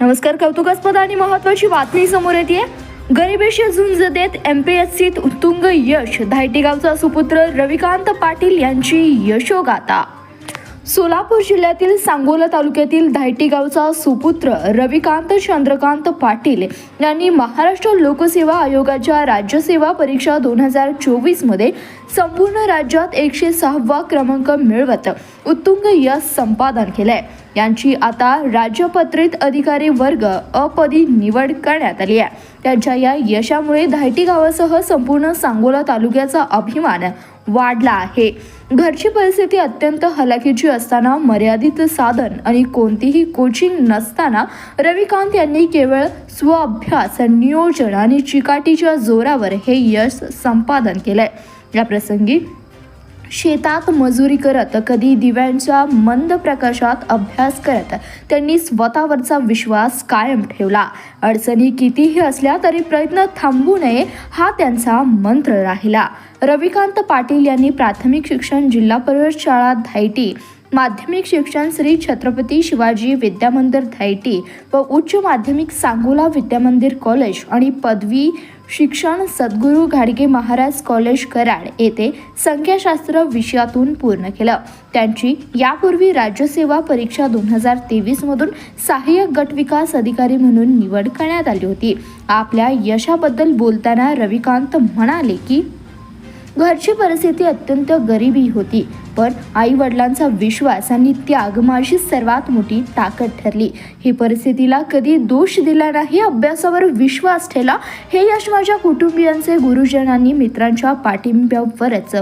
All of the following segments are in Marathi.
नमस्कार कौतुकास्पद आणि महत्वाची बातमी समोर येते गरिबेशी झुंज देत एमपीएससीत उत्तुंग यश. धायटी गावचा सुपुत्र रविकांत पाटील यांची यशोगाथा. सोलापूर जिल्ह्यातील सांगोला तालुक्यातील धायटी गावचा सुपुत्र रविकांत चंद्रकांत पाटील यांनी महाराष्ट्र लोकसेवा आयोगाच्या राज्यसेवा परीक्षा दोन हजार चोवीसमध्ये संपूर्ण राज्यात एकशे सहावा क्रमांक मिळवत उत्तुंग यश संपादन केलंय. यांची आता राज्यपत्रित अधिकारी वर्ग अपदी निवड करण्यात आली आहे. त्यांच्या या यशामुळे धायटी गावासह संपूर्ण सांगोला तालुक्याचा अभिमान वाढला आहे. घरची परिस्थिती अत्यंत हलाखीची असताना मर्यादित साधन आणि कोणतीही कोचिंग नसताना रविकांत यांनी केवळ स्वअभ्यास नियोजन आणि चिकाटीच्या जोरावर हे यश संपादन केलंय. या प्रसंगी. शेतात मजुरी करत कधी दिव्यांच्या मंद प्रकाशात अभ्यास करत त्यांनी स्वतःवरचा विश्वास कायम ठेवला. अडचणी कितीही असल्या तरी प्रयत्न थांबू नये हा त्यांचा मंत्र राहिला. रविकांत पाटील यांनी प्राथमिक शिक्षण जिल्हा परिषद शाळा धायटी माध्यमिक शिक्षण श्री छत्रपती शिवाजी विद्यामंदिर धायटी व उच्च माध्यमिक सांगोला विद्यामंदिर कॉलेज आणि पदवी शिक्षण सद्गुरू घाडगे महाराज कॉलेज कराड येथे संख्याशास्त्र विषयातून पूर्ण केलं. त्यांची यापूर्वी राज्यसेवा परीक्षा दोन हजार तेवीसमधून सहाय्यक गट विकास अधिकारी म्हणून निवड करण्यात आली होती. आपल्या यशाबद्दल बोलताना रविकांत म्हणाले की घरची परिस्थिती अत्यंत गरिबी होती पण आई वडिलांचा विश्वास आणि त्याग माझी सर्वात मोठी ताकद ठरली. ही परिस्थितीला कधी दोष दिला नाही अभ्यासावर विश्वास ठेवला हे यश माझ्या कुटुंबियांचे गुरुजनांनी मित्रांच्या पाठिंब्यावरच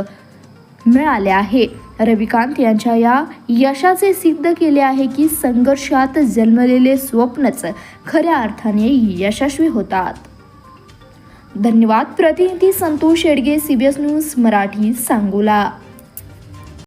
मिळाले आहे. रविकांत यांच्या या यशाचे सिद्ध केले आहे की संघर्षात जन्मलेले स्वप्नच खऱ्या अर्थाने यशस्वी होतात. धन्यवाद. प्रतिनिधी संतोष शेडगे सीबीएस न्यूज मराठी सांगोला.